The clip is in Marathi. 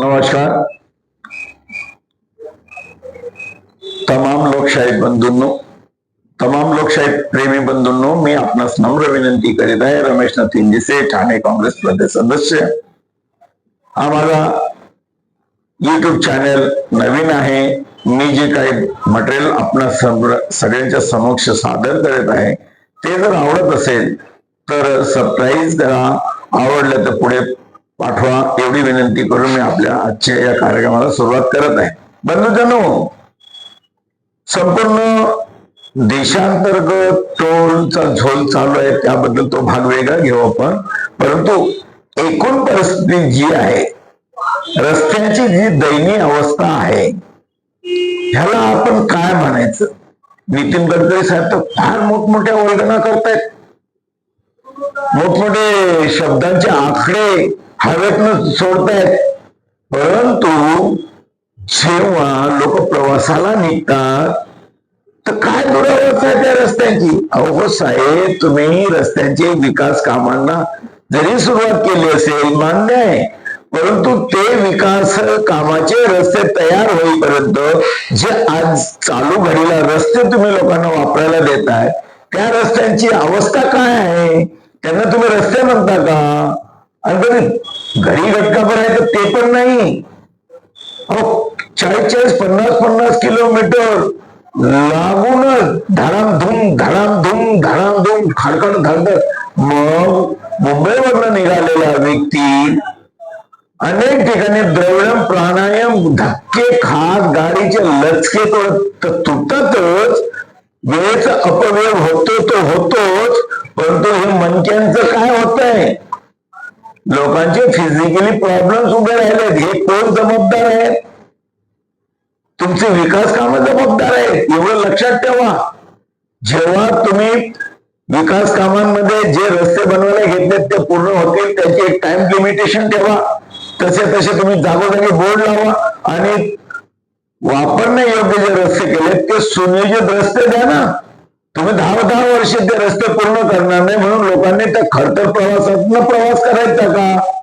नमस्कार. तमाम लोकशाही बंधूंनो तमाम लोकशाही प्रेमी बंधूंनो मी आपणास नम्र विनंती करीत आहे रमेश नथिंजीसे ठाणे काँग्रेस प्रदेश सदस्य. हा माझा युट्यूब चॅनेल नवीन आहे. मी जे काही मटेरियल आपणा सगळ्यांच्या समक्ष सादर करत आहे ते जर आवडत असेल तर सबस्क्राईब करा. आवडलं तर पुढे पाठवा. एवढी विनंती करून मी आपल्या आजच्या या कार्यक्रमाला सुरुवात करत आहे. बंधूजनो संपूर्ण देशांतर्गत टोलचा झोल चालू आहे त्याबद्दल तो भाग वेगळा घेऊ आपण. परंतु एकूण परिस्थिती जी आहे रस्त्याची जी दयनीय अवस्था आहे ह्याला आपण काय म्हणायचं? नितीन गडकरी साहेब तर फार मोठमोठ्या वल्गना करतायत. मोठमोठे शब्दांचे आकडे हवेतनं सोडतायत. परंतु जेव्हा लोक प्रवासाला निघतात तर काय दुरावस्था आहे त्या रस्त्यांची? अहो साहेब तुम्ही रस्त्यांचे विकास कामांना जरी सुरुवात केली असेल मान्य आहे. परंतु ते विकास कामाचे रस्ते तयार होईपर्यंत जे आज चालू घडीला रस्ते तुम्ही लोकांना वापरायला देताय त्या रस्त्यांची अवस्था काय आहे? त्यांना तुम्ही रस्ते म्हणता का? आणि कधी घडी घटकाभर आहे तर ते पण नाही. अहो चाळीस चाळीस पन्नास पन्नास किलोमीटर लागूनच धडामधूम धडामधूम धडामधूम खडखड धडधड. मग मुंबईवरनं निघालेला व्यक्ती अनेक ठिकाणी द्रवण प्राणायाम धक्के खात गाडीचे लचके तो तुटतातच. वेळेचा अपव्यय होतो तो होतोच. परंतु हे मनक्यांचं काय होत आहे लोकांचे फिजिकली प्रॉब्लेम्स उभे राहिलेत. हे कोण जबाबदार आहेत तुमचे विकास काम जबाबदार आहेत. एवढं लक्षात ठेवा. जेव्हा तुम्ही विकास कामांमध्ये जे रस्ते बनवायला घेतलेत ते पूर्ण होतील त्याची एक टाइम लिमिटेशन ठेवा. तसे तसे तुम्ही जागोजागी बोर्ड लावा आणि वापरणे योग्य जे रस्ते केले ते सुनियोजित रस्ते द्या ना. तुम्ही दहा दहा वर्ष ते रस्ते पूर्ण करणार नाही म्हणून लोकांनी त्या खडतर प्रवासात प्रवास करायचा का?